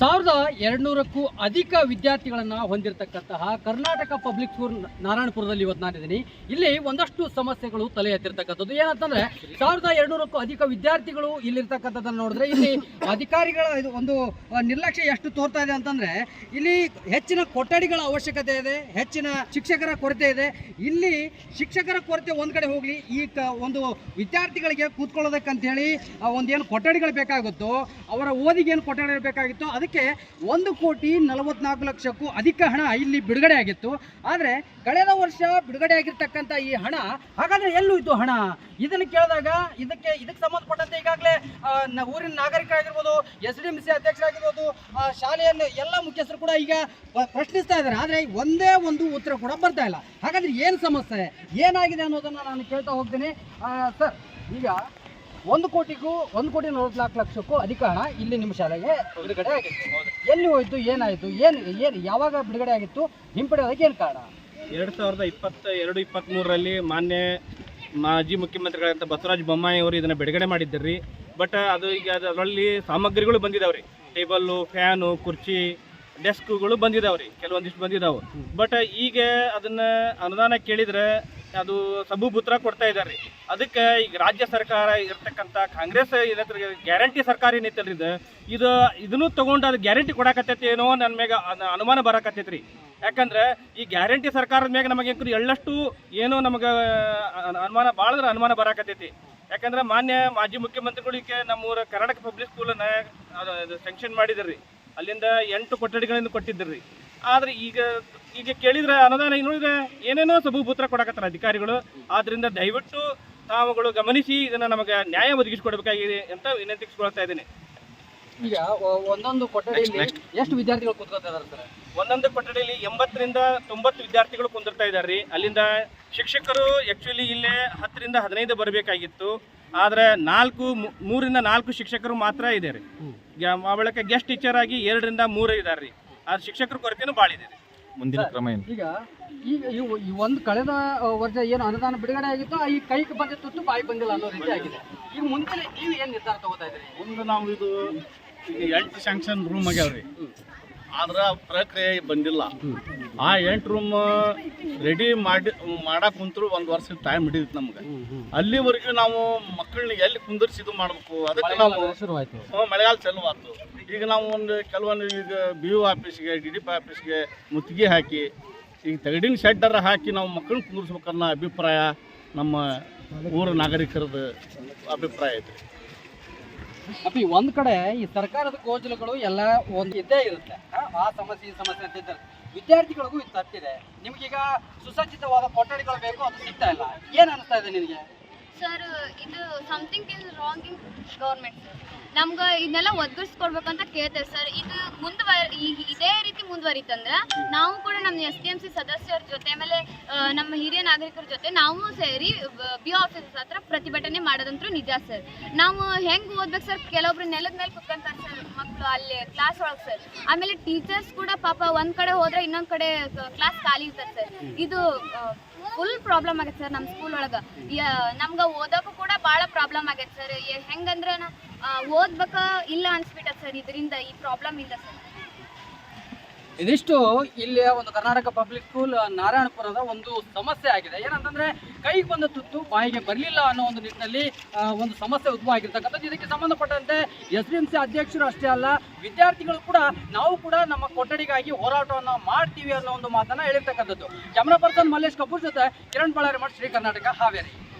ಸಾವಿರದ ಎರಡುನೂರಕ್ಕೂ ಅಧಿಕ ವಿದ್ಯಾರ್ಥಿಗಳನ್ನು ಹೊಂದಿರತಕ್ಕಂತಹ ಕರ್ನಾಟಕ ಪಬ್ಲಿಕ್ ಸ್ಕೂಲ್ ನಾರಾಯಣಪುರದಲ್ಲಿ ಇವತ್ತು ನಾನಿದ್ದೀನಿ. ಇಲ್ಲಿ ಒಂದಷ್ಟು ಸಮಸ್ಯೆಗಳು ತಲೆ ಎತ್ತಿರ್ತಕ್ಕಂಥದ್ದು. ಏನಂತಂದ್ರೆ, ಸಾವಿರದ ಎರಡುನೂರಕ್ಕೂ ಅಧಿಕ ವಿದ್ಯಾರ್ಥಿಗಳು ಇಲ್ಲಿರ್ತಕ್ಕಂಥದ್ದನ್ನು ನೋಡಿದ್ರೆ ಇಲ್ಲಿ ಅಧಿಕಾರಿಗಳ ಇದು ಒಂದು ನಿರ್ಲಕ್ಷ್ಯ ಎಷ್ಟು ತೋರ್ತಾ ಇದೆ ಅಂತಂದ್ರೆ, ಇಲ್ಲಿ ಹೆಚ್ಚಿನ ಕೊಠಡಿಗಳ ಅವಶ್ಯಕತೆ ಇದೆ, ಹೆಚ್ಚಿನ ಶಿಕ್ಷಕರ ಕೊರತೆ ಇದೆ. ಇಲ್ಲಿ ಶಿಕ್ಷಕರ ಕೊರತೆ ಒಂದು ಕಡೆ ಹೋಗಲಿ, ಈ ಒಂದು ವಿದ್ಯಾರ್ಥಿಗಳಿಗೆ ಕೂತ್ಕೊಳ್ಳೋದಕ್ಕಂತ ಹೇಳಿ ಒಂದೇನು ಕೊಠಡಿಗಳು ಬೇಕಾಗುತ್ತೋ, ಅವರ ಓದಿಗೆ ಏನು ಕೊಠಡಿ ಬೇಕಾಗಿತ್ತೋ ಅದಕ್ಕೆ ಒಂದು ಕೋಟಿ ನಲವತ್ನಾಲ್ಕು ಲಕ್ಷಕ್ಕೂ ಅಧಿಕ ಹಣ ಇಲ್ಲಿ ಬಿಡುಗಡೆ ಆಗಿತ್ತು. ಆದರೆ ಕಳೆದ ವರ್ಷ ಬಿಡುಗಡೆ ಆಗಿರ್ತಕ್ಕಂಥ ಈ ಹಣ, ಹಾಗಾದ್ರೆ ಎಲ್ಲೂ ಇತ್ತು ಹಣ? ಇದನ್ನು ಕೇಳಿದಾಗ ಇದಕ್ಕೆ ಇದಕ್ಕೆ ಸಂಬಂಧಪಟ್ಟಂತೆ ಈಗಾಗಲೇ ಊರಿನ ನಾಗರಿಕರಾಗಿರ್ಬೋದು ಎಸ್ ಡಿ ಎಂ ಸಿ ಅಧ್ಯಕ್ಷರಾಗಿರ್ಬೋದು ಶಾಲೆಯನ್ನು ಎಲ್ಲ ಮುಖ್ಯಸ್ಥರು ಕೂಡ ಈಗ ಪ್ರಶ್ನಿಸ್ತಾ ಇದ್ದಾರೆ. ಆದರೆ ಒಂದೇ ಒಂದು ಉತ್ತರ ಕೂಡ ಬರ್ತಾ ಇಲ್ಲ. ಹಾಗಾದ್ರೆ ಏನು ಸಮಸ್ಯೆ? ಏನಾಗಿದೆ ಅನ್ನೋದನ್ನು ನಾನು ಕೇಳ್ತಾ ಹೋಗ್ತೀನಿ. ಸರ್, ಈಗ ಒಂದು ಕೋಟಿಗೂ ಒಂದು ಕೋಟಿ ನಲವತ್ನಾಲ್ಕು ಲಕ್ಷಕ್ಕೂ ಅಧಿಕ ಹಣ ಇಲ್ಲಿ ನಿಮ್ಮ ಶಾಲೆಗೆ ಬಿಡುಗಡೆ ಆಗಿತ್ತು. ಎಲ್ಲಿ ಹೋಯ್ತು ಏನಾಯಿತು ಏನು ಏನು ಯಾವಾಗ ಬಿಡುಗಡೆ ಆಗಿತ್ತು ಹಿಂಪಡೆಯೋದಕ್ಕೆ ಏನು ಕಾರಣ? ಎರಡು ಸಾವಿರದ ಇಪ್ಪತ್ತ ಎರಡು ಇಪ್ಪತ್ತ್ಮೂರರಲ್ಲಿ ಮಾನ್ಯ ಮಾಜಿ ಮುಖ್ಯಮಂತ್ರಿಗಳಂತ ಬಸವರಾಜ ಬೊಮ್ಮಾಯಿ ಅವರು ಇದನ್ನು ಬಿಡುಗಡೆ ಮಾಡಿದ್ದರ್ರಿ ಬಟ್ ಅದು ಈಗ ಅದರಲ್ಲಿ ಸಾಮಗ್ರಿಗಳು ಬಂದಿದಾವೆ ರೀ ಟೇಬಲ್ಲು ಫ್ಯಾನು ಕುರ್ಚಿ ಡೆಸ್ಕ್ಗಳು ಬಂದಿದಾವೆ ರೀ ಕೆಲವೊಂದಿಷ್ಟು ಬಂದಿದಾವೆ. ಬಟ್ ಈಗ ಅದನ್ನು ಅನುದಾನ ಕೇಳಿದ್ರೆ ಅದು ಸಬೂಬುತ್ರ ಕೊಡ್ತಾ ಇದ್ದಾರೆ ಅದಕ್ಕೆ ಈಗ ರಾಜ್ಯ ಸರ್ಕಾರ ಇರ್ತಕ್ಕಂಥ ಕಾಂಗ್ರೆಸ್ ಏನಂದ್ರೆ ಗ್ಯಾರಂಟಿ ಸರ್ಕಾರ ಏನೈತಲ್ರಿ ಇದು ಇದು ಇದನ್ನು ತಗೊಂಡು ಅದು ಗ್ಯಾರಂಟಿ ಕೊಡಕತ್ತೈತಿ ಏನೋ ನನ್ನ ಮ್ಯಾಗ ಅನ- ಅನುಮಾನ ಬರಕತ್ತೈತಿ ರೀ ಯಾಕಂದ್ರೆ ಈ ಗ್ಯಾರಂಟಿ ಸರ್ಕಾರದ ಮ್ಯಾಗ ನಮಗೆ ಎಳ್ಳಷ್ಟು ಏನೋ ನಮಗೆ ಅನುಮಾನ ಭಾಳ ಅನುಮಾನ ಬರಕತ್ತೈತಿ. ಯಾಕಂದ್ರೆ ಮಾನ್ಯ ಮಾಜಿ ಮುಖ್ಯಮಂತ್ರಿಗಳಿಗೆ ನಮ್ಮೂರ ಕರ್ನಾಟಕ ಪಬ್ಲಿಕ್ ಸ್ಕೂಲನ್ನ ಸ್ಯಾಂಕ್ಷನ್ ಮಾಡಿದ್ರಿ. ಅಲ್ಲಿಂದ ಎಂಟು ಕೊಠಡಿಗಳಿಂದ ಕೊಟ್ಟಿದ್ರಿ. ಆದ್ರೆ ಈಗ ಈಗ ಕೇಳಿದ್ರೆ ಅನುದಾನ ಈಗ ನೋಡಿದ್ರೆ ಏನೇನೋ ಸಬೂಪುತ್ರ ಕೊಡಕತ್ತಾರ ಅಧಿಕಾರಿಗಳು. ಆದ್ರಿಂದ ದಯವಿಟ್ಟು ತಾವುಗಳು ಗಮನಿಸಿ ಇದನ್ನ ನಮಗೆ ನ್ಯಾಯ ಒದಗಿಸಿಕೊಡ್ಬೇಕಾಗಿದೆ ಅಂತ ವಿನಂತಿಸ್ಕೊಳ್ತಾ ಇದ್ದೀನಿ. ಈಗ ಒಂದೊಂದು ಕೊಠಡಿಯಲ್ಲಿ ಎಷ್ಟು ವಿದ್ಯಾರ್ಥಿಗಳು ಕೂತ್ಕೊಳ್ತಾ ಇದ್ದಾರೆ ಸರ್? ಒಂದೊಂದು ಕೊಠಡಿಯಲ್ಲಿ ಎಂಬತ್ತರಿಂದ ತೊಂಬತ್ತು ವಿದ್ಯಾರ್ಥಿಗಳು ಕುಂದಿರ್ತಾ ಇದ್ದಾರೆ ಅಲ್ಲಿಂದ ಶಿಕ್ಷಕರು ಆ್ಯಕ್ಚುಲಿ ಇಲ್ಲೇ ಹತ್ತರಿಂದ ಹದಿನೈದು ಬರಬೇಕಾಗಿತ್ತು. ಆದರೆ ನಾಲ್ಕು ಮೂ- ಮೂರಿಂದ ನಾಲ್ಕು ಶಿಕ್ಷಕರು ಮಾತ್ರ ಇದೆ ರೀ ಆ ಬಳಿಕ ಗೆಸ್ಟ್ ಟೀಚರ್ ಆಗಿ ಎರಡರಿಂದ ಮೂರು ಇದ್ದಾರೆ ರೀ ಆ ಶಿಕ್ಷಕರ ಕೊರತೆನೂ ಭಾಳ ಇದೆ. ರೀ ಮುಂದಿನ ಕ್ರಮ ಏನು? ಈಗ ಈಗ ಇವು ಈ ಒಂದು ಕಳೆದ ವರ್ಷ ಏನು ಅನುದಾನ ಬಿಡುಗಡೆ ಆಗಿತ್ತು ಈ ಕೈಗೆ ತುತ್ತು ಬಾಯಿ ಬಂದಿಲ್ಲ ಅನ್ನೋ ರೀತಿ ಆಗಿದೆ. ಈಗ ಮುಂದಿನ ನೀವು ಏನು ನಿರ್ಧಾರ ತಗೋತಾ ಇದ್ರಿ ಮುಂದೆ ನಾವು ಇದು ಈಗ ಎಂಟು ಸ್ಯಾಂಕ್ಷನ್ ರೂಮ್ ಆಗ್ಯಾವ್ರಿ. ಆದ್ರೆ ಪ್ರಕ್ರಿಯೆ ಬಂದಿಲ್ಲ. ಆ ಎಂಟು ರೂಮ್ ರೆಡಿ ಮಾಡಿ ಮಾಡಕ್ಕೆ ಕುಂತರು ಒಂದು ವರ್ಷ ಟೈಮ್ ಹಿಡಿದಿತ್ತು ನಮ್ಗೆ. ಅಲ್ಲಿವರೆಗೂ ನಾವು ಮಕ್ಕಳನ್ನ ಎಲ್ಲಿ ಕುಂದರ್ಸಿ ಇದು ಮಾಡಬೇಕು? ಅದಕ್ಕೆ ನಾವು ಮಳೆಗಾಲ ಚಾಲು ಆಯ್ತು ಈಗ ನಾವು ಒಂದು ಕೆಲವೊಂದು ಈಗ ಬಿ ಯು ಆಫೀಸ್ಗೆ ಡಿ ಡಿ ಪಿ ಆಫೀಸ್ಗೆ ಮುತ್ತಿಗೆ ಹಾಕಿ ಈಗ ತಗಡಿನ ಶೆಡ್ಡರ ಹಾಕಿ ನಾವು ಮಕ್ಕಳನ್ನ ಕುಂದಿರ್ಸ್ಬೇಕನ್ನೋ ಅಭಿಪ್ರಾಯ ನಮ್ಮ ಊರ ನಾಗರಿಕರದ ಅಭಿಪ್ರಾಯ ಐತೆ ಅಪ್ಪಿ, ಒಂದ್ ಕಡೆ ಈ ಸರ್ಕಾರದ ಗೋಜಲುಗಳು ಎಲ್ಲ ಒಂದು ಇದ್ದೇ ಇರುತ್ತೆ. ಆ ಸಮಸ್ಯೆ, ಈ ಸಮಸ್ಯೆ ಅಂತ ಇದ್ದಾರೆ. ವಿದ್ಯಾರ್ಥಿಗಳಿಗೂ ಇದು ತಪ್ಪಿದೆ. ನಿಮ್ಗೀಗ ಸುಸಜ್ಜಿತವಾದ ಕೊಠಡಿಗಳು ಬೇಕು ಅದು ಸಿಗ್ತಾ ಇಲ್ಲ. ಏನ್ ಅನಿಸ್ತಾ ಇದೆ ನಿನಗೆ? ಸರ್, ಇದು something is wrong in government ನಮ್ಗೆ ಇದನ್ನೆಲ್ಲ ಒದಗಿಸ್ಕೊಡ್ಬೇಕಂತ ಕೇಳ್ತೇವೆ ಸರ್. ಇದು ಮುಂದುವ ಇದೇ ರೀತಿ ಮುಂದುವರಿತಂದ್ರೆ ನಾವು ಕೂಡ ನಮ್ಮ ಎಸ್ ಡಿ ಎಂ ಸಿ ಸದಸ್ಯರ ಜೊತೆ ಆಮೇಲೆ ನಮ್ಮ ಹಿರಿಯ ನಾಗರಿಕರ ಜೊತೆ ನಾವು ಸೇರಿ ಬಿ ಆಫೀಸಸ್ ಹತ್ರ ಪ್ರತಿಭಟನೆ ಮಾಡೋದಂತೂ ನಿಜ ಸರ್. ನಾವು ಹೆಂಗೆ ಓದ್ಬೇಕು ಸರ್? ಕೆಲವೊಬ್ರು ನೆಲದ ಮೇಲೆ ಕುತ್ಕೊಂತಾರೆ ಸರ್ ಮಕ್ಕಳು ಅಲ್ಲಿ ಕ್ಲಾಸ್ ಒಳಗೆ ಸರ್. ಆಮೇಲೆ ಟೀಚರ್ಸ್ ಕೂಡ ಪಾಪ ಒಂದು ಕಡೆ ಹೋದ್ರೆ ಇನ್ನೊಂದು ಕಡೆ ಕ್ಲಾಸ್ ಖಾಲಿ ಇರ್ತದೆ ಸರ್. ಇದು ಫುಲ್ ಪ್ರಾಬ್ಲಮ್ ಆಗೈತೆ ಸರ್ ನಮ್ಮ ಸ್ಕೂಲ್ ಒಳಗೆ. ನಮ್ಗೆ ಓದೋಕ್ಕೂ ಕೂಡ ಭಾಳ ಪ್ರಾಬ್ಲಮ್ ಆಗೈತೆ ಸರ್ ಹೆಂಗಂದ್ರೆ ಓದ್ಬೇಕ ಇಲ್ಲ ಅನ್ಸ್ಬಿಟ್ಟ ಸರ್ ಇದರಿಂದ ಈ ಪ್ರಾಬ್ಲಮ್ ಇಲ್ಲ ಸರ್ ಇದಿಷ್ಟು ಇಲ್ಲಿಯ ಒಂದು ಕರ್ನಾಟಕ ಪಬ್ಲಿಕ್ ಸ್ಕೂಲ್ ನಾರಾಯಣಪುರದ ಒಂದು ಸಮಸ್ಯೆ ಆಗಿದೆ. ಏನಂತಂದ್ರೆ, ಕೈಗೆ ಬಂದ ತುತ್ತು ಬಾಯಿಗೆ ಬರಲಿಲ್ಲ ಅನ್ನೋ ಒಂದು ನಿಟ್ಟಿನಲ್ಲಿ ಒಂದು ಸಮಸ್ಯೆ ಉದ್ಭವ ಆಗಿರ್ತಕ್ಕಂಥದ್ದು ಇದಕ್ಕೆ ಸಂಬಂಧಪಟ್ಟಂತೆ ಎಸ್ ಡಿ ಎಂ ಸಿ ಅಧ್ಯಕ್ಷರು ಅಷ್ಟೇ ಅಲ್ಲ, ವಿದ್ಯಾರ್ಥಿಗಳು ಕೂಡ, ನಾವು ಕೂಡ ನಮ್ಮ ಕೊಠಡಿಗಾಗಿ ಹೋರಾಟವನ್ನು ಮಾಡ್ತೀವಿ ಅನ್ನೋ ಒಂದು ಮಾತನ್ನ ಹೇಳಿರ್ತಕ್ಕಂಥದ್ದು. ಕ್ಯಾಮ್ರಾ ಪರ್ಸನ್ ಮಲ್ಲೇಶ್ ಕಪೂರ್ ಜೊತೆ ಕಿರಣ್ ಬಳ್ಳಾರಿ ಮಠ, ಶ್ರೀ ಕರ್ನಾಟಕ ಹಾವೇರಿ.